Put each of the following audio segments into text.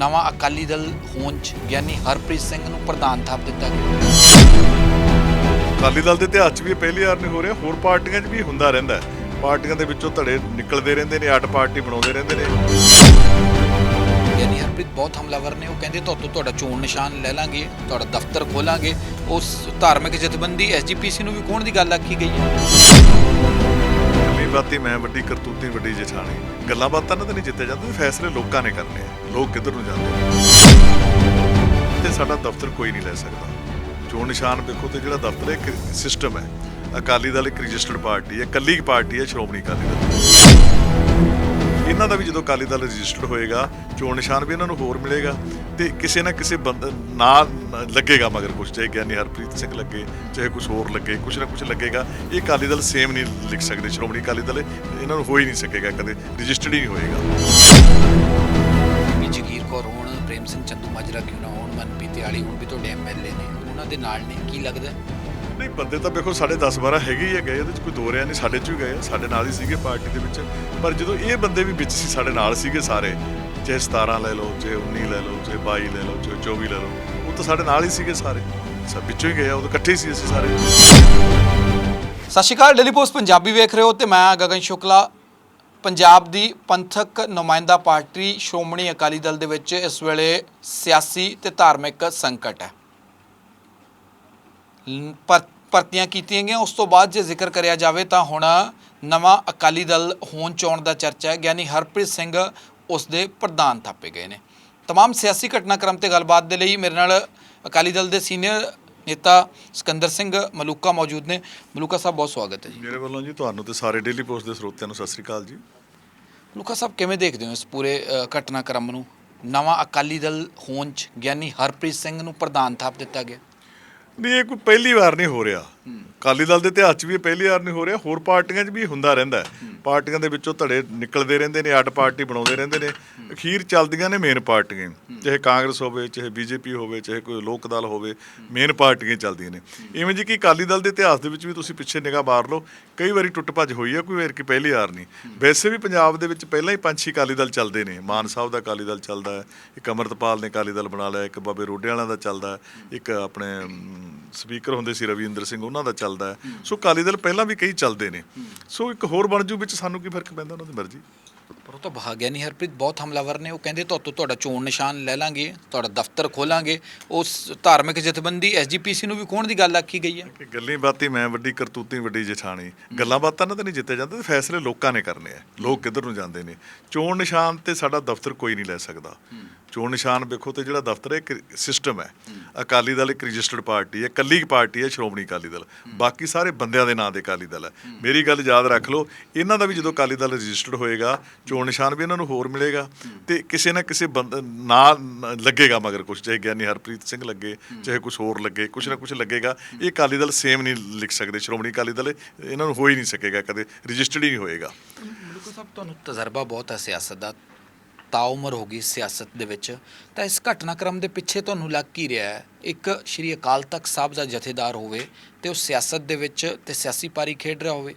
ਨਵਾਂ ਅਕਾਲੀ ਦਲ ਹੋਂਦ 'ਚ ਗਿਆਨੀ ਹਰਪ੍ਰੀਤ ਸਿੰਘ ਨੂੰ ਪ੍ਰਧਾਨ ਥਾਪ ਦਿੱਤਾ ਗਿਆ। ਅਕਾਲੀ ਦਲ ਦੇ ਇਤਿਹਾਸ 'ਚ ਵੀ ਇਹ ਪਹਿਲੀ ਵਾਰ ਨਹੀਂ ਹੋ ਰਿਹਾ ਹੋਰ ਪਾਰਟੀਆਂ 'ਚ ਵੀ ਹੁੰਦਾ ਰਹਿੰਦਾ ਹੈ। ਪਾਰਟੀਆਂ ਦੇ ਵਿੱਚੋਂ ਧੜੇ ਨਿਕਲਦੇ ਰਹਿੰਦੇ ਨੇ ਅੱਡ ਪਾਰਟੀ ਬਣਾਉਂਦੇ ਰਹਿੰਦੇ ਨੇ। ਗਿਆਨੀ ਹਰਪ੍ਰੀਤ ਬਹੁਤ ਹਮਲਾਵਰ ਨੇ ਉਹ ਕਹਿੰਦੇ ਤੁਹਾਤੋਂ ਤੁਹਾਡਾ ਚੋਣ ਨਿਸ਼ਾਨ ਲੈ ਲਾਂਗੇ ਤੁਹਾਡਾ ਦਫ਼ਤਰ ਖੋਲਾਂਗੇ। ਉਸ ਧਾਰਮਿਕ ਜਥੇਬੰਦੀ ਐਸਜੀਪੀਸੀ ਨੂੰ ਵੀ ਕੋਣ ਦੀ ਗੱਲ ਆਖੀ ਗਈ ਹੈ? ਬਾਤੀ ਮੈਂ ਵੱਡੀ ਕਰਤੂਤੀ, ਵੱਡੀ ਜਠਾਣੀ। ਗੱਲਾਂ ਬਾਤਾਂ ਨਾਲ ਤਾਂ ਨਹੀਂ ਜਿੱਤੇ ਜਾਂਦੇ, ਫੈਸਲੇ ਲੋਕਾਂ ਨੇ ਕਰਨੇ ਆ। ਲੋਕ ਕਿੱਧਰ ਨੂੰ ਜਾਂਦੇ ਨੇ? ਤੇ ਸਾਡਾ ਦਫ਼ਤਰ ਕੋਈ ਨਹੀਂ ਲੈ ਸਕਦਾ। ਚੋਣ ਨਿਸ਼ਾਨ ਵੇਖੋ ਤੇ ਜਿਹੜਾ ਦਫ਼ਤਰ ਹੈ, ਇੱਕ ਸਿਸਟਮ ਹੈ। ਅਕਾਲੀ ਦਲ ਇੱਕ ਰਜਿਸਟਰਡ ਪਾਰਟੀ ਹੈ ਕੱਲੀ ਪਾਰਟੀ ਹੈ, ਸ਼੍ਰੋਮਣੀ ਅਕਾਲੀ ਦਲ। ਇਹਨਾਂ ਦਾ ਵੀ ਜਦੋਂ ਅਕਾਲੀ ਦਲ ਰਜਿਸਟਰਡ ਹੋਏਗਾ, ਚੋਣ ਨਿਸ਼ਾਨ ਵੀ ਇਹਨਾਂ ਨੂੰ ਹੋਰ ਮਿਲੇਗਾ ਤੇ ਕਿਸੇ ਨਾ ਕਿਸੇ ਬੰਦੇ, ਨਾਲ ਲੱਗੇਗਾ ਮਗਰ ਕੁਝ ਚਾਹੇ ਗਿਆਨੀ ਹਰਪ੍ਰੀਤ ਸਿੰਘ ਲੱਗੇ, ਚਾਹੇ ਕੁਝ ਹੋਰ ਲੱਗੇ ਕੁਝ ਨਾ ਕੁਝ ਲੱਗੇਗਾ। ਇਹ ਅਕਾਲੀ ਦਲ ਸੇਮ ਨਹੀਂ ਲਿਖ ਸਕਦੇ, ਸ਼੍ਰੋਮਣੀ ਅਕਾਲੀ ਦਲ ਇਹਨਾਂ ਨੂੰ ਹੋ ਹੀ ਨਹੀਂ ਸਕੇਗਾ, ਕਦੇ ਰਜਿਸਟਰਡ ਹੀ ਨਹੀਂ ਹੋਏਗਾ। ਵੀ ਜਗੀਰ ਕੌਰ ਹੋਣ, ਪ੍ਰੇਮ ਸਿੰਘ ਚੰਦੂ ਮਾਜਰਾ ਕਿਉਂ ਨਾ ਹੋਣ, ਮਨਪ੍ਰੀਤ ਆਲੀ ਹੁਣ, ਵੀ ਤੁਹਾਡੇ ਐਮਐਲਏ ਨੇ, ਉਹਨਾਂ ਦੇ ਨਾਲ ਨੇ, ਕੀ ਲੱਗਦਾ? ਨਹੀਂ, ਬੰਦੇ ਤਾਂ ਵੇਖੋ ਸਾਡੇ 10 12 ਹੈਗੇ ਹੀ ਆ, ਗਏ ਉਹਦੇ ਚ ਕੋਈ ਦੋ ਰਿਆ ਨਹੀਂ, ਸਾਡੇ ਚ ਵੀ ਗਏ ਸਾਡੇ ਨਾਲ ਹੀ ਸੀਗੇ ਪਾਰਟੀ ਦੇ ਵਿੱਚ। ਪਰ ਜਦੋਂ ਇਹ ਬੰਦੇ ਵੀ ਵਿੱਚ ਸੀ, ਸਾਡੇ ਨਾਲ ਸੀਗੇ ਸਾਰੇ, ਚਾਹੇ 17 ਲੈ ਲਓ, ਚਾਹੇ 19 ਲੈ ਲਓ, ਚਾਹੇ 22 ਲੈ ਲਓ, ਚਾਹੇ 24 ਲੈ ਲਓ, ਉਹ ਤਾਂ ਸਾਡੇ ਨਾਲ ਹੀ ਸੀਗੇ ਸਾਰੇ। ਸਭ ਵਿੱਚੋਂ ਹੀ ਗਏ ਉਹ ਤਾਂ ਇਕੱਠੇ ਸੀ ਅਸੀਂ ਸਾਰੇ। ਸਤਿ ਸ਼੍ਰੀ ਅਕਾਲ ਡੇਲੀ ਪੋਸਟ ਪੰਜਾਬੀ ਵੇਖ ਰਹੇ ਹੋ ਤੇ ਮੈਂ ਗਗਨ ਸ਼ੁਕਲਾ। ਪੰਜਾਬ ਦੀ ਪੰਥਕ ਨੁਮਾਇੰਦਾ ਪਾਰਟੀ ਸ਼੍ਰੋਮਣੀ ਅਕਾਲੀ ਦਲ ਦੇ ਵਿੱਚ ਇਸ ਵੇਲੇ ਸਿਆਸੀ ਤੇ ਧਾਰਮਿਕ ਸੰਕਟ ਹੈ। ਪਰ- ਭਰਤੀਆਂ ਕੀਤੀਆਂ ਗਈਆਂ ਉਸ ਤੋਂ ਬਾਅਦ ਜੇ ਜ਼ਿਕਰ ਕਰਿਆ ਜਾਵੇ ਤਾਂ ਹੁਣ ਨਵਾਂ ਅਕਾਲੀ ਦਲ ਹੋਣ ਚੋਣ ਦਾ ਚਰਚਾ ਹੈ ਗਿਆਨੀ ਹਰਪ੍ਰੀਤ ਸਿੰਘ ਉਸ ਦੇ ਪ੍ਰਧਾਨ ਥਾਪੇ ਗਏ ਨੇ तमाम ਸਿਆਸੀ ਘਟਨਾਕ੍ਰਮ ਤੇ ਗੱਲਬਾਤ ਦੇ ਲਈ ਮੇਰੇ ਨਾਲ ਅਕਾਲੀ ਦਲ ਦੇ ਸੀਨੀਅਰ ਨੇਤਾ ਸਿਕੰਦਰ ਸਿੰਘ ਮਲੂਕਾ ਮੌਜੂਦ ਨੇ ਮਲੂਕਾ ਸਾਹਿਬ ਬਹੁਤ ਸਵਾਗਤ ਹੈ ਜੀ ਮੇਰੇ ਵੱਲੋਂ ਜੀ ਤੁਹਾਨੂੰ ਤੇ ਸਾਰੇ ਡੇਲੀ ਪੋਸਟ ਦੇ ਸਰੋਤਿਆਂ ਨੂੰ ਸਤਿ ਸ੍ਰੀ ਅਕਾਲ ਜੀ ਮਲੂਕਾ ਸਾਹਿਬ ਕਿਵੇਂ ਦੇਖਦੇ ਹੋ ਇਸ ਪੂਰੇ ਅ, ਘਟਨਾਕ੍ਰਮ ਨੂੰ ਨਵਾਂ ਅਕਾਲੀ ਦਲ ਹੋਣ ਚ ਗਿਆਨੀ ਹਰਪ੍ਰੀਤ ਸਿੰਘ ਨੂੰ ਪ੍ਰਧਾਨ ਥਾਪ ਦਿੱਤਾ ਗਿਆ ਨਹੀਂ ਇਹ ਕੋਈ ਪਹਿਲੀ ਵਾਰ ਨਹੀਂ ਹੋ ਰਿਹਾ ਅਕਾਲੀ ਦਲ ਦੇ ਇਤਿਹਾਸ 'ਚ ਵੀ ਇਹ ਪਹਿਲੀ ਵਾਰ ਨਹੀਂ ਹੋ ਰਿਹਾ ਹੋਰ ਪਾਰਟੀਆਂ 'ਚ ਵੀ ਹੁੰਦਾ ਰਹਿੰਦਾ ਹੈ। ਪਾਰਟੀਆਂ ਦੇ ਵਿੱਚੋਂ ਧੜੇ ਨਿਕਲਦੇ ਰਹਿੰਦੇ ਨੇ ਅੱਡ ਪਾਰਟੀ ਬਣਾਉਂਦੇ ਰਹਿੰਦੇ ਨੇ। ਅਖੀਰ ਚੱਲਦੀਆਂ ਨੇ ਮੇਨ ਪਾਰਟੀਆਂ। ਚਾਹੇ ਕਾਂਗਰਸ ਹੋਵੇ, ਚਾਹੇ ਬੀਜੇਪੀ ਹੋਵੇ, ਚਾਹੇ ਕੋਈ ਲੋਕ ਦਲ ਹੋਵੇ, ਮੇਨ ਪਾਰਟੀਆਂ ਚੱਲਦੀਆਂ ਨੇ। ਇਵੇਂ ਜੀ ਕਿ ਅਕਾਲੀ ਦਲ ਦੇ ਇਤਿਹਾਸ ਦੇ ਵਿੱਚ ਵੀ ਤੁਸੀਂ ਪਿੱਛੇ ਨਿਗਾਹ ਮਾਰ ਲਓ, ਕਈ ਵਾਰੀ ਟੁੱਟ ਭੱਜ ਹੋਈ ਹੈ ਕੋਈ ਵਾਰ ਕੀ ਪਹਿਲੀ ਵਾਰ ਨਹੀਂ। ਵੈਸੇ ਵੀ ਪੰਜਾਬ ਦੇ ਵਿੱਚ ਪਹਿਲਾਂ ਹੀ ਪੰਛੀ ਅਕਾਲੀ ਦਲ ਚੱਲਦੇ ਨੇ। ਮਾਨ ਸਾਹਿਬ ਦਾ ਅਕਾਲੀ ਦਲ ਚੱਲਦਾ ਹੈ, ਇੱਕ ਅਮਰਤਪਾਲ ਨੇ ਅਕਾਲੀ ਦਲ ਬਣਾ ਲਿਆ, ਇੱਕ ਬਾਬੇ ਰੋਡੇ ਵਾਲਿਆਂ ਦਾ ਚੱਲਦਾ ਇੱਕ ਆਪਣੇ ਸਪੀਕਰ ਹੁੰਦੇ ਸੀ ਰਵਿੰਦਰ ਸਿੰਘ, ਉਹਨਾਂ ਦਾ ਚੱਲਦਾ ਸੋ ਅਕਾਲੀ ਦਲ ਪਹਿਲਾਂ ਵੀ ਕਈ ਚੱਲਦੇ ਨੇ। ਸੋ ਇੱਕ ਹੋਰ ਬਣ ਜੂ ਵਿੱਚ ਸਾਨੂੰ ਕੀ ਫ਼ਰਕ ਪੈਂਦਾ ਉਹਨਾਂ ਦੀ ਮਰਜ਼ੀ? ਪਰ ਉਹ ਤਾਂ ਬਹਾ ਗਿਆਨੀ ਹਰਪ੍ਰੀਤ ਬਹੁਤ ਹਮਲਾਵਰ ਨੇ। ਉਹ ਕਹਿੰਦੇ ਤੁਹਾਤੋਂ ਤੁਹਾਡਾ ਚੋਣ ਨਿਸ਼ਾਨ ਲੈ ਲਾਂਗੇ ਤੁਹਾਡਾ ਦਫ਼ਤਰ ਖੋਲਾਂਗੇ। ਉਸ ਧਾਰਮਿਕ ਜਥੇਬੰਦੀ ਐਸਜੀਪੀਸੀ ਨੂੰ ਵੀ ਕੋਣ ਦੀ ਗੱਲ ਆਖੀ ਗਈ ਹੈ? ਕਿ ਗੱਲੀ ਬਾਤੀ ਮੈਂ ਵੱਡੀ ਕਰਤੂਤੀ ਵੱਡੀ ਜਠਾਣੀ। ਗੱਲਾਂ ਬਾਤਾਂ ਨਾਲ ਤਾਂ ਨਹੀਂ ਜਿੱਤੇ ਜਾਂਦੇ ਫੈਸਲੇ ਲੋਕਾਂ ਨੇ ਕਰਨੇ ਆ। ਲੋਕ ਕਿੱਧਰ ਨੂੰ ਜਾਂਦੇ ਨੇ? ਚੋਣ ਨਿਸ਼ਾਨ ਤੇ ਸਾਡਾ ਦਫ਼ਤਰ ਕੋਈ ਨਹੀਂ ਲੈ ਸਕਦਾ। ਚੋਣ ਨਿਸ਼ਾਨ ਵੇਖੋ ਤੇ ਜਿਹੜਾ ਦਫ਼ਤਰ ਹੈ, ਇੱਕ ਸਿਸਟਮ ਹੈ। ਅਕਾਲੀ ਦਲ ਇੱਕ ਰਜਿਸਟਰਡ ਪਾਰਟੀ ਹੈ ਕੱਲੀ ਪਾਰਟੀ ਹੈ, ਸ਼੍ਰੋਮਣੀ ਅਕਾਲੀ ਦਲ। ਬਾਕੀ ਸਾਰੇ ਬੰਦਿਆਂ ਦੇ ਨਾਂ ਦੇ ਅਕਾਲੀ ਦਲ ਹੈ। ਮੇਰੀ ਗੱਲ ਯਾਦ ਰੱਖ ਲਓ, ਇਹਨਾਂ ਦਾ ਵੀ ਜਦੋਂ ਅਕਾਲੀ ਦਲ ਰਜਿਸਟਰਡ ਹੋਏਗਾ, ਚੋਣ ਨਿਸ਼ਾਨ ਵੀ ਇਹਨਾਂ ਨੂੰ ਹੋਰ ਮਿਲੇਗਾ ਤੇ ਕਿਸੇ ਨਾ ਕਿਸੇ ਬੰਦੇ, ਨਾਲ ਲੱਗੇਗਾ ਮਗਰ ਕੁਝ ਚਾਹੇ ਗਿਆਨੀ ਹਰਪ੍ਰੀਤ ਸਿੰਘ ਲੱਗੇ, ਚਾਹੇ ਕੁਝ ਹੋਰ ਲੱਗੇ ਕੁਝ ਨਾ ਕੁਝ ਲੱਗੇਗਾ। ਇਹ ਅਕਾਲੀ ਦਲ ਸੇਮ ਨਹੀਂ ਲਿਖ ਸਕਦੇ, ਸ਼੍ਰੋਮਣੀ ਅਕਾਲੀ ਦਲ ਇਹਨਾਂ ਨੂੰ ਹੋ ਹੀ ਨਹੀਂ ਸਕੇਗਾ ਕਦੇ ਰਜਿਸਟਰਡ ਹੀ ਨਹੀਂ ਹੋਏਗਾ। ਮਲੂਕਾ ਸਾਹਿਬ ਤੁਹਾਨੂੰ ਤਜਰਬਾ ਬਹੁਤ ਹੈ ਸਿਆਸਤ ਦਾ। ਤਾਉਮਰ ਹੋ ਗਈ ਸਿਆਸਤ ਦੇ ਵਿੱਚ, ਤਾਂ ਇਸ ਘਟਨਾਕ੍ਰਮ ਦੇ ਪਿੱਛੇ ਤੁਹਾਨੂੰ ਲੱਗ ਕੀ ਰਿਹਾ ਹੈ? ਇੱਕ ਸ਼੍ਰੀ ਅਕਾਲ ਤਖਤ ਸਾਹਿਬ ਦਾ ਜਥੇਦਾਰ ਹੋਵੇ ਤੇ ਉਹ ਸਿਆਸਤ ਦੇ ਵਿੱਚ ਤੇ ਸਿਆਸੀ ਪਾਰੀ ਖੇਡ ਰਿਹਾ ਹੋਵੇ।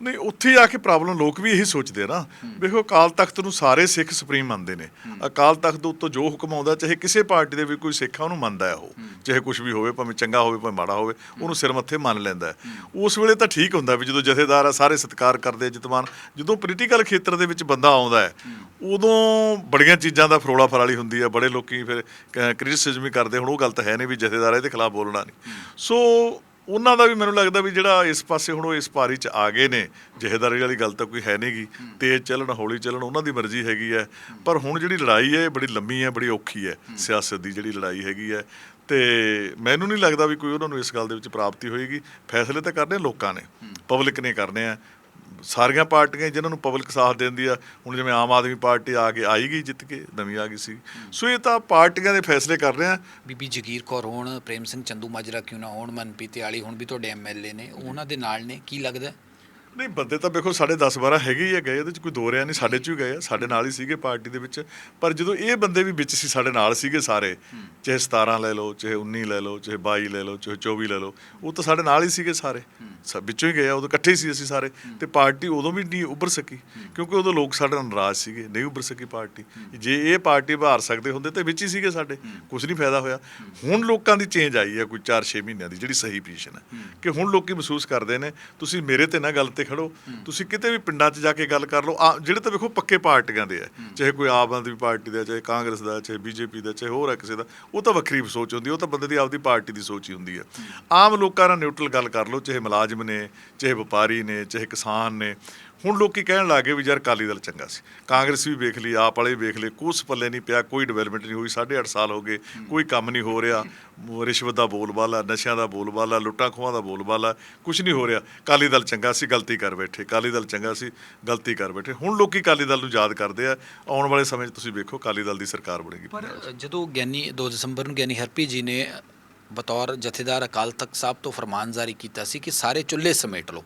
ਨਹੀਂ, ਉੱਥੇ ਆ ਕੇ ਪ੍ਰੋਬਲਮ, ਲੋਕ ਵੀ ਇਹੀ ਸੋਚਦੇ ਆ ਨਾ। ਵੇਖੋ, ਅਕਾਲ ਤਖਤ ਨੂੰ ਸਾਰੇ ਸਿੱਖ ਸੁਪਰੀਮ ਮੰਨਦੇ ਨੇ। ਅਕਾਲ ਤਖਤ ਦੇ ਉੱਤੋਂ ਜੋ ਹੁਕਮ ਆਉਂਦਾ, ਚਾਹੇ ਕਿਸੇ ਪਾਰਟੀ ਦੇ ਵੀ ਕੋਈ ਸਿੱਖ ਆ, ਉਹਨੂੰ ਮੰਨਦਾ ਹੈ ਉਹ। ਚਾਹੇ ਕੁਝ ਵੀ ਹੋਵੇ, ਭਾਵੇਂ ਚੰਗਾ ਹੋਵੇ, ਭਾਵੇਂ ਮਾੜਾ ਹੋਵੇ, ਉਹਨੂੰ ਸਿਰ ਮੱਥੇ ਮੰਨ ਲੈਂਦਾ ਉਸ ਵੇਲੇ ਤਾਂ ਠੀਕ ਹੁੰਦਾ ਵੀ ਜਦੋਂ ਜਥੇਦਾਰ ਆ, ਸਾਰੇ ਸਤਿਕਾਰ ਕਰਦੇ ਆ, ਜਿਤਮਾਨ। ਜਦੋਂ ਪੋਲੀਟੀਕਲ ਖੇਤਰ ਦੇ ਵਿੱਚ ਬੰਦਾ ਆਉਂਦਾ ਹੈ, ਉਦੋਂ ਬੜੀਆਂ ਚੀਜ਼ਾਂ ਦਾ ਫਰੋਲਾ ਫਰਾਲੀ ਹੁੰਦੀ ਹੈ ਬੜੇ ਲੋਕੀ ਫਿਰ ਕ੍ਰਿਟਿਸਿਜ਼ਮ ਵੀ ਕਰਦੇ, ਹੁਣ ਉਹ ਗੱਲ ਤਾਂ ਹੈ ਨਹੀਂ ਵੀ ਜਥੇਦਾਰ ਇਹਦੇ ਖਿਲਾਫ ਬੋਲਣਾ ਨਹੀਂ। ਸੋ ਉਹਨਾਂ ਦਾ ਵੀ ਮੈਨੂੰ ਲੱਗਦਾ ਵੀ ਜਿਹੜਾ ਇਸ ਪਾਸੇ ਹੁਣ ਉਹ ਇਸ ਪਾਰੀ 'ਚ ਆ ਗਏ ਨੇ, ਜਹੇਦਾਰੀ ਵਾਲੀ ਗੱਲ ਤਾਂ ਕੋਈ ਹੈ ਨਹੀਂਗੀ ਤੇਜ਼ ਚੱਲਣ, ਹੌਲੀ ਚੱਲਣ, ਉਹਨਾਂ ਦੀ ਮਰਜ਼ੀ ਹੈਗੀ ਹੈ। ਪਰ ਹੁਣ ਜਿਹੜੀ ਲੜਾਈ ਹੈ, ਇਹ ਬੜੀ ਲੰਮੀ ਹੈ, ਬੜੀ ਔਖੀ ਹੈ, ਸਿਆਸਤ ਦੀ ਜਿਹੜੀ ਲੜਾਈ ਹੈਗੀ ਹੈ। ਤੇ ਮੈਨੂੰ ਨਹੀਂ ਲੱਗਦਾ ਵੀ ਕੋਈ ਉਹਨਾਂ ਨੂੰ ਇਸ ਗੱਲ ਦੇ ਵਿੱਚ ਪ੍ਰਾਪਤੀ ਹੋਏਗੀ। ਫੈਸਲੇ ਤਾਂ ਕਰਨੇ ਲੋਕਾਂ ਨੇ, ਪਬਲਿਕ ਨੇ ਕਰਨੇ ਆ। ਸਾਰੀਆਂ ਪਾਰਟੀਆਂ ਜਿਨ੍ਹਾਂ ਨੂੰ ਪਬਲਿਕ ਸਾਥ ਦਿੰਦੀ ਆ, ਹੁਣ ਜਿਵੇਂ ਆਮ ਆਦਮੀ ਪਾਰਟੀ ਆ ਕੇ ਆਈ ਗਈ ਜਿੱਤ ਕੇ ਨਵੀਂ ਆ ਗਈ ਸੀ। ਸੋ ਇਹ ਤਾਂ ਪਾਰਟੀਆਂ ਦੇ ਫੈਸਲੇ ਕਰ ਰਹੇ ਆ। ਬੀਬੀ ਜਗੀਰ ਕੌਰ ਹੋਣ, ਪ੍ਰੇਮ ਸਿੰਘ ਚੰਦੂ ਮਾਜਰਾ ਕਿਉਂ ਨਾ ਹੋਣ, ਮਨਪ੍ਰੀਤ ਆਲੀ ਹੁਣ ਵੀ ਤੁਹਾਡੇ ਐਮਐਲਏ ਨੇ, ਉਹਨਾਂ ਦੇ ਨਾਲ ਨੇ, ਕੀ ਲੱਗਦਾ? ਨਹੀਂ, ਬੰਦੇ ਤਾਂ ਵੇਖੋ ਸਾਡੇ 10 12 ਹੈਗੇ ਹੀ ਆ ਗਏ ਉਹਦੇ ਚ ਕੋਈ ਦੋ ਰਿਆ ਨਹੀਂ, ਸਾਡੇ ਚ ਹੀ ਗਏ ਆ, ਸਾਡੇ ਨਾਲ ਹੀ ਸੀਗੇ ਪਾਰਟੀ ਦੇ ਵਿੱਚ। ਪਰ ਜਦੋਂ ਇਹ ਬੰਦੇ ਵੀ ਵਿੱਚ ਸੀ, ਸਾਡੇ ਨਾਲ ਸੀਗੇ ਸਾਰੇ, ਚਾਹੇ 17 ਲੈ ਲਓ, ਚਾਹੇ 19 ਲੈ ਲਓ, ਚਾਹੇ 22 ਲੈ ਲਓ, ਚਾਹੇ 24 ਲੈ ਲਓ, ਉਹ ਤਾਂ ਸਾਡੇ ਨਾਲ ਹੀ ਸੀਗੇ ਸਾਰੇ। ਸਭ ਵਿੱਚੋਂ ਹੀ ਗਏ ਆ, ਉਦੋਂ ਇਕੱਠੇ ਸੀ ਅਸੀਂ ਸਾਰੇ। ਤੇ ਪਾਰਟੀ ਉਦੋਂ ਵੀ ਨਹੀਂ ਉੱਭਰ ਸਕੀ, ਕਿਉਂਕਿ ਉਦੋਂ ਲੋਕ ਸਾਡੇ ਨਾਲ ਨਾਰਾਜ਼ ਸੀਗੇ, ਨਹੀਂ ਉੱਭਰ ਸਕੀ ਪਾਰਟੀ। ਜੇ ਇਹ ਪਾਰਟੀ ਬਾਹਰ ਸਕਦੇ ਹੁੰਦੇ ਤੇ ਵਿੱਚ ਹੀ ਸੀਗੇ ਸਾਡੇ ਕੁਝ ਨਹੀਂ ਫਾਇਦਾ ਹੋਇਆ। ਹੁਣ ਲੋਕਾਂ ਦੀ ਚੇਂਜ ਆਈ ਹੈ ਕੋਈ 4-6 ਮਹੀਨਿਆਂ ਦੀ, ਜਿਹੜੀ ਸਹੀ ਪੋਜੀਸ਼ਨ ਹੈ ਕਿ ਹੁਣ ਲੋਕੀ ਮਹਿਸੂਸ ਕਰਦੇ ਨੇ, ਤੁਸੀਂ ਮੇਰੇ ਤੇ ਨਾ ਗੱਲ ਤੇ ਖੜੋ। ਤੁਸੀਂ ਕਿਤੇ ਵੀ ਪਿੰਡਾਂ 'ਚ ਜਾ ਕੇ ਗੱਲ ਕਰ ਲਓ। ਆ- ਜਿਹੜੇ ਤਾਂ ਵੇਖੋ ਪੱਕੇ ਪਾਰਟੀਆਂ ਦੇ ਆ। ਚਾਹੇ ਕੋਈ ਆਮ ਆਦਮੀ ਪਾਰਟੀ ਦਾ ਚਾਹੇ ਕਾਂਗਰਸ ਦਾ ਚਾਹੇ ਬੀਜੇਪੀ ਦਾ ਚਾਹੇ ਹੋਰ ਹੈ ਕਿਸੇ ਦਾ ਉਹ ਤਾਂ ਵੱਖਰੀ ਸੋਚ ਹੁੰਦੀ ਉਹ ਤਾਂ ਬੰਦੇ ਦੀ ਆਪਦੀ ਪਾਰਟੀ ਦੀ ਸੋਚ ਹੀ ਹੁੰਦੀ ਹੈ। ਆਮ ਲੋਕਾਂ ਨਾਲ ਨਿਊਟਰਲ ਗੱਲ ਕਰ ਲਓ ਚਾਹੇ ਮੁਲਾਜ਼ਮ ਨੇ ਚਾਹੇ ਵਪਾਰੀ ਨੇ ਚਾਹੇ ਕਿਸਾਨ ਨੇ। ਹੁਣ ਲੋਕੀ ਕਹਿਣ ਲੱਗੇ ਵੀ ਯਾਰ ਅਕਾਲੀ ਦਲ ਚੰਗਾ ਸੀ। ਕਾਂਗਰਸ ਵੀ ਵੇਖ ਲਈ, ਆਪ ਵਾਲੇ ਵੀ ਵੇਖ ਲਏ, ਕੁਛ ਪੱਲੇ ਨਹੀਂ ਪਿਆ, ਕੋਈ ਡਿਵੈਲਪਮੈਂਟ ਨਹੀਂ ਹੋਈ 8.5 ਸਾਲ ਹੋ ਗਏ, ਕੋਈ ਕੰਮ ਨਹੀਂ ਹੋ ਰਿਹਾ। ਰਿਸ਼ਵਤ ਦਾ ਬੋਲਬਾਲਾ, ਨਸ਼ਿਆਂ ਦਾ ਬੋਲਬਾਲਾ, ਲੁੱਟਾਂ ਖੋਹਾਂ ਦਾ ਬੋਲਬਾਲਾ ਕੁਝ ਨਹੀਂ ਹੋ ਰਿਹਾ। ਅਕਾਲੀ ਦਲ ਚੰਗਾ ਸੀ, ਗਲਤੀ ਕਰ ਬੈਠੇ। ਅਕਾਲੀ ਦਲ ਚੰਗਾ ਸੀ, ਗਲਤੀ ਕਰ ਬੈਠੇ। ਹੁਣ ਲੋਕੀ ਅਕਾਲੀ ਦਲ ਨੂੰ ਯਾਦ ਕਰਦੇ ਆ। ਆਉਣ ਵਾਲੇ ਸਮੇਂ 'ਚ ਤੁਸੀਂ ਵੇਖੋ, ਅਕਾਲੀ ਦਲ ਦੀ ਸਰਕਾਰ ਬਣੇਗੀ। ਪਰ ਜਦੋਂ ਗਿਆਨੀ 2 ਦਸੰਬਰ ਨੂੰ ਗਿਆਨੀ ਹਰਪੀ ਜੀ ਨੇ ਬਤੌਰ ਜਥੇਦਾਰ ਅਕਾਲ ਤਖਤ ਸਾਹਿਬ ਤੋਂ ਫਰਮਾਨ ਜਾਰੀ ਕੀਤਾ ਸੀ ਕਿ ਸਾਰੇ ਚੁੱਲ੍ਹੇ ਸਮੇਟ ਲਓ।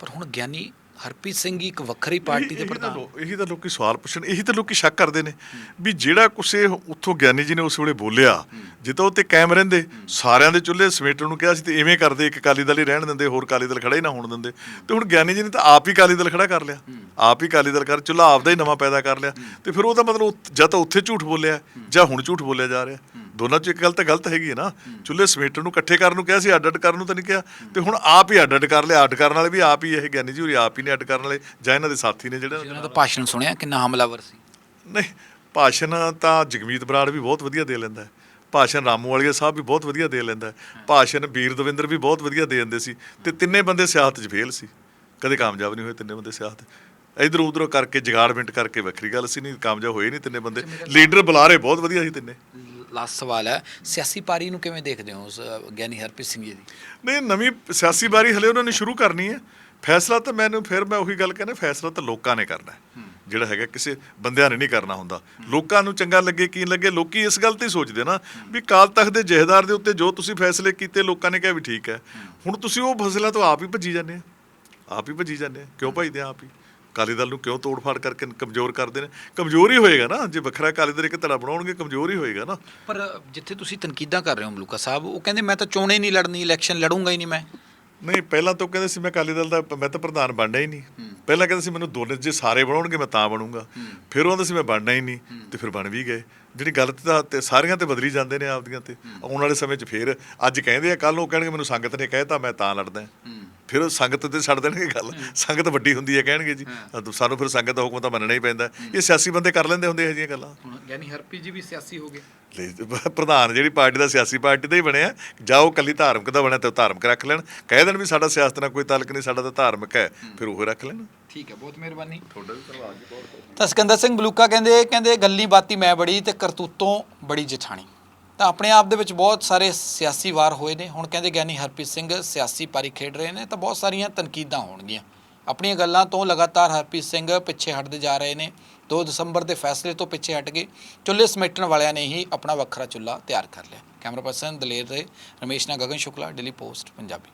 ਪਰ ਹੁਣ ਗਿਆਨੀ ਹਰਪ੍ਰੀਤ ਸਿੰਘ ਹੀ ਇੱਕ ਵੱਖਰੀ ਪਾਰਟੀ ਦੇ ਤਾਂ ਪ੍ਰਧਾਨ। ਇਹੀ ਤਾਂ ਲੋਕੀ ਸਵਾਲ ਪੁੱਛਣ ਇਹੀ ਤਾਂ ਲੋਕੀ ਸ਼ੱਕ ਕਰਦੇ ਨੇ ਵੀ ਜਿਹੜਾ ਇਹ ਉੱਥੋਂ ਗਿਆਨੀ ਜੀ ਨੇ ਉਸ ਵੇਲੇ ਬੋਲਿਆ ਜੇ ਤਾਂ ਉੱਤੇ ਕਾਇਮ ਰਹਿੰਦੇ ਸਾਰਿਆਂ ਦੇ ਚੁੱਲ੍ਹੇ ਸਮੇਟਣ ਨੂੰ ਕਿਹਾ ਸੀ ਤੇ ਐਵੇਂ ਕਰਦੇ ਇੱਕ ਅਕਾਲੀ ਦਲ ਹੀ ਰਹਿਣ ਦਿੰਦੇ ਹੋਰ ਅਕਾਲੀ ਦਲ ਖੜਾ ਹੀ ਨਾ ਹੋਣ ਦਿੰਦੇ। ਤੇ ਹੁਣ ਗਿਆਨੀ ਜੀ ਨੇ ਤਾਂ ਆਪ ਹੀ ਅਕਾਲੀ ਦਲ ਖੜਾ ਕਰ ਲਿਆ। ਆਪ ਹੀ ਅਕਾਲੀ ਦਲ ਕਰ ਚੁੱਲ੍ਹਾ ਆਪਦਾ ਹੀ ਨਵਾਂ ਪੈਦਾ ਕਰ ਲਿਆ। ਤੇ ਫਿਰ ਉਹਦਾ ਮਤਲਬ ਉੱਥ- ਜਾਂ ਤਾਂ ਉੱਥੇ ਝੂਠ ਬੋਲਿਆ ਜਾਂ ਹੁਣ ਝੂਠ ਬੋਲਿਆ ਜਾ ਰਿਹਾ। ਦੋਨਾਂ ਚ ਇੱਕ ਗੱਲ ਤਾਂ ਗਲਤ ਹੈਗੀ ਹੈ ਨਾ। ਚੁੱਲ੍ਹੇ ਸਮੇਟਣ ਨੂੰ ਇਕੱਠੇ ਕਰਨ ਨੂੰ ਕਿਹਾ ਸੀ ਅੱਡ ਅੱਡ ਕਰਨ ਨੂੰ ਤਾਂ ਨਹੀਂ ਕਿਹਾ। ਤੇ ਹੁਣ ਆਪ ਹੀ ਅੱਡ ਅੱਡ ਕਰ ਲਿਆ ਅੱਡ ਕਰਨ ਵਾਲੇ ਵੀ ਆਪ ਹੀ ਇਹ ਗਿਆਨੀ ਜੀ ਹੋਰੀ ਆਪ ਹੀ ਨੇ ਅੱਡ ਕਰਨ ਵਾਲੇ ਜਾਂ ਇਹਨਾਂ ਦੇ ਸਾਥੀ ਨੇ ਜਿਹੜੇ ਉਹਨਾਂ ਦਾ ਭਾਸ਼ਣ ਸੁਣਿਆ ਕਿੰਨਾ ਹਮਲਾਵਰ ਸੀ? ਨਹੀਂ ਭਾਸ਼ਣ ਤਾਂ ਜਗਮੀਤ ਬਰਾੜ ਵੀ ਬਹੁਤ ਵਧੀਆ ਦੇ ਲੈਂਦਾ ਹੈ। ਭਾਸ਼ਣ ਰਾਮੂ ਵਾਲੀਆ ਸਾਹਿਬ ਵੀ ਬਹੁਤ ਵਧੀਆ ਦੇ ਲੈਂਦਾ ਹੈ। ਭਾਸ਼ਣ ਵੀਰ ਦਵਿੰਦਰ ਵੀ ਬਹੁਤ ਵਧੀਆ ਦੇ ਦਿੰਦੇ ਸੀ। ਤੇ ਤਿੰਨੇ ਬੰਦੇ ਸਿਆਸਤ 'ਚ ਫੇਲ ਸੀ। ਕਦੇ ਕਾਮਯਾਬ ਨਹੀਂ ਹੋਏ ਤਿੰਨੇ ਬੰਦੇ ਸਿਆਸਤ। ਇਧਰ ਉਧਰ ਕਰਕੇ ਜਗਾੜਮੈਂਟ ਕਰਕੇ ਵੱਖਰੀ ਗੱਲ ਸੀ ਨਹੀਂ ਕਾਮਯਾਬ ਹੋਏ ਨਹੀਂ ਤਿੰਨੇ ਬੰਦੇ। ਲੀਡਰ ਬੁਲਾਰੇ ਬਹੁਤ ਵਧੀਆ ਸੀ ਤਿੰਨੇ। ਲਾਸਟ ਸਵਾਲ ਹੈ ਸਿਆਸੀ ਪਾਰੀ ਨੂੰ ਕਿਵੇਂ ਦੇਖਦੇ ਹੋ ਉਸ ਗਿਆਨੀ ਹਰਪ੍ਰੀਤ ਸਿੰਘ ਜੀ ਦੀ? ਨਹੀਂ ਨਵੀਂ ਸਿਆਸੀ ਬਾਰੀ ਹਲੇ ਉਹਨਾਂ ਨੇ ਸ਼ੁਰੂ ਕਰਨੀ ਹੈ। ਫੈਸਲਾ ਤਾਂ ਮੈਨੂੰ ਫਿਰ ਮੈਂ ਉਹੀ ਗੱਲ ਕਹਿੰਦਾ ਫੈਸਲਾ ਤਾਂ ਲੋਕਾਂ ਨੇ ਕਰਨਾ ਜਿਹੜਾ ਹੈਗਾ ਕਿਸੇ ਬੰਦਿਆਂ ਨੇ ਨਹੀਂ ਕਰਨਾ ਹੁੰਦਾ। ਲੋਕਾਂ ਨੂੰ ਚੰਗਾ ਲੱਗੇ ਕੀ ਲੱਗੇ ਲੋਕੀ ਇਸ ਗੱਲ ਤੇ ਸੋਚਦੇ ਨਾ ਵੀ ਕਾਲ ਤਖਤ ਦੇ ਜਹੇਦਾਰ ਦੇ ਉੱਤੇ ਜੋ ਤੁਸੀਂ ਫੈਸਲੇ ਕੀਤੇ ਲੋਕਾਂ ਨੇ ਕਿਹਾ ਵੀ ਠੀਕ ਹੈ। ਹੁਣ ਤੁਸੀਂ ਉਹ ਫੈਸਲਾ ਤੋਂ ਆਪ ਹੀ ਭੱਜੀ ਜਾਂਦੇ ਆ। ਆਪ ਹੀ ਭੱਜੀ ਜਾਂਦੇ ਆ। ਕਿਉਂ ਭੱਜਦੇ ਆ ਆਪ ਹੀ? ਅਕਾਲੀ ਦਲ ਨੂੰ ਕਿਉਂ ਤੋੜਫਾੜ ਕਰਕੇ ਕਮਜ਼ੋਰ ਕਰਦੇ ਨੇ? ਕਮਜ਼ੋਰ ਹੀ ਹੋਏਗਾ ਨਾ ਜੇ ਵੱਖਰਾ ਅਕਾਲੀ ਦਲ ਇੱਕ ਧੜਾ ਬਣਾਉਣਗੇ ਕਮਜ਼ੋਰ ਹੀ ਹੋਏਗਾ ਨਾ। ਪਰ ਜਿੱਥੇ ਤੁਸੀਂ ਤਨਕੀਦਾਂ ਕਰ ਰਹੇ ਹੋ ਮਲੂਕਾ ਸਾਹਿਬ ਉਹ ਕਹਿੰਦੇ ਮੈਂ ਤਾਂ ਚੋਣੇ ਨਹੀਂ ਲੜਨੀ ਇਲੈਕਸ਼ਨ ਲੜੂੰਗਾ ਹੀ ਨਹੀਂ ਮੈਂ। ਨਹੀਂ ਪਹਿਲਾਂ ਤਾਂ ਉਹ ਕਹਿੰਦੇ ਸੀ ਮੈਂ ਅਕਾਲੀ ਦਲ ਦਾ ਮੈਂ ਤਾਂ ਪ੍ਰਧਾਨ ਬਣਨਾ ਹੀ ਨਹੀਂ। ਪਹਿਲਾਂ ਕਹਿੰਦੇ ਸੀ ਮੈਨੂੰ ਦੋਨੇ ਜੇ ਸਾਰੇ ਬਣਾਉਣਗੇ ਮੈਂ ਤਾਂ ਬਣੂੰਗਾ। ਫਿਰ ਉਹ ਕਹਿੰਦੇ ਸੀ ਮੈਂ ਬਣਨਾ ਹੀ ਨਹੀਂ ਤੇ ਫਿਰ ਬਣ ਵੀ ਗਏ। ਜਿਹੜੀ ਗੱਲ ਤੇ ਤਾਂ ਤੇ ਸਾਰੀਆਂ ਤੇ ਬਦਲੀ ਜਾਂਦੇ ਨੇ ਆਪਦੀਆਂ ਤੇ। ਆਉਣ ਵਾਲੇ ਸਮੇਂ 'ਚ ਫਿਰ ਅੱਜ ਕਹਿੰਦੇ ਆ ਕੱਲ ਨੂੰ ਕਹਿਣਗੇ ਮੈਨੂੰ ਸੰਗਤ ਨੇ ਕਹਿਤਾ ਮੈਂ ਤਾਂ ਲੜਦਾ। ਫਿਰ ਉਹ ਸੰਗਤ ਤੇ ਛੱਡ ਦੇਣਗੇ ਗੱਲ। ਸੰਗਤ ਵੱਡੀ ਹੁੰਦੀ ਹੈ ਕਹਿਣਗੇ ਜੀ। ਸਾਨੂੰ ਫਿਰ ਸੰਗਤ ਦਾ ਹੁਕਮ ਤਾਂ ਮੰਨਣਾ ਹੀ ਪੈਂਦਾ। ਇਹ ਸਿਆਸੀ ਬੰਦੇ ਕਰ ਲੈਂਦੇ ਹੁੰਦੇ ਇਹ ਜਿਹੀਆਂ ਗੱਲਾਂ। ਹੁਣ ਗਿਆਨੀ ਹਰਪ੍ਰੀਤ ਜੀ ਵੀ ਸਿਆਸੀ ਹੋ ਗਏ। ਪ੍ਰਧਾਨ ਜਿਹੜੀ ਪਾਰਟੀ ਦਾ ਸਿਆਸੀ ਪਾਰਟੀ ਦਾ ਹੀ ਬਣਿਆ। ਜਾਓ ਕੱਲੀ ਧਾਰਮਿਕ ਦਾ ਬਣਿਆ ਤੇ ਉਹ ਧਾਰਮਿਕ ਰੱਖ ਲੈਣ। ਕਹਿ ਦੇਣ ਵੀ ਸਾਡਾ ਸਿਆਸਤ ਨਾਲ ਕੋਈ ਤਾਲਕ ਨਹੀਂ ਸਾਡਾ ਤਾਂ ਧਾਰਮਿਕ ਹੈ। ਫਿਰ ਉਹ ਰੱਖ ਲੈਣ। ਠੀਕ ਹੈ ਬਹੁਤ ਮਿਹਰਬਾਨੀ। ਤੁਹਾਡਾ ਵੀ ਧੰਨਵਾਦ ਜੀ ਬਹੁਤ। ਤਾਂ ਸਿਕੰਦਰ ਸਿੰਘ ਬਲੂਕਾ ਕਹਿੰਦੇ ਕਹਿੰਦੇ ਗੱਲੀ ਬਾਤੀ ਮੈਂ ਬੜੀ ਤੇ ਕਰਤੂਤੋਂ ਬੜੀ ਜਠਾਣੀ। ਤਾਂ ਆਪਣੇ ਆਪ ਦੇ ਵਿੱਚ ਬਹੁਤ ਸਾਰੇ ਸਿਆਸੀ ਵਾਰ ਹੋਏ ਨੇ। ਹੁਣ ਕਹਿੰਦੇ ਗਿਆਨੀ ਹਰਪ੍ਰੀਤ ਸਿੰਘ ਸਿਆਸੀ ਪਾਰੀ ਖੇਡ ਰਹੇ ਨੇ, ਤਾਂ ਬਹੁਤ ਸਾਰੀਆਂ ਤਨਕੀਦਾਂ ਹੋਣਗੀਆਂ। ਆਪਣੀਆਂ ਗੱਲਾਂ ਤੋਂ ਲਗਾਤਾਰ ਹਰਪ੍ਰੀਤ ਸਿੰਘ ਪਿੱਛੇ ਹਟਦੇ ਜਾ ਰਹੇ ਨੇ। 2 ਦਸੰਬਰ ਦੇ ਫੈਸਲੇ ਤੋਂ ਪਿੱਛੇ ਹਟ ਗਏ ਚੁੱਲ੍ਹੇ ਸਮੇਟਣ ਵਾਲਿਆਂ ਨੇ ਹੀ ਆਪਣਾ ਵੱਖਰਾ ਚੁੱਲ੍ਹਾ ਤਿਆਰ ਕਰ ਲਿਆ। ਕੈਮਰਾ ਪਰਸਨ ਦਲੇਰ ਦੇ, ਰਮੇਸ਼ ਨਾਲ ਗਗਨ ਸ਼ੁਕਲਾ, ਡੇਲੀ ਪੋਸਟ, ਪੰਜਾਬੀ।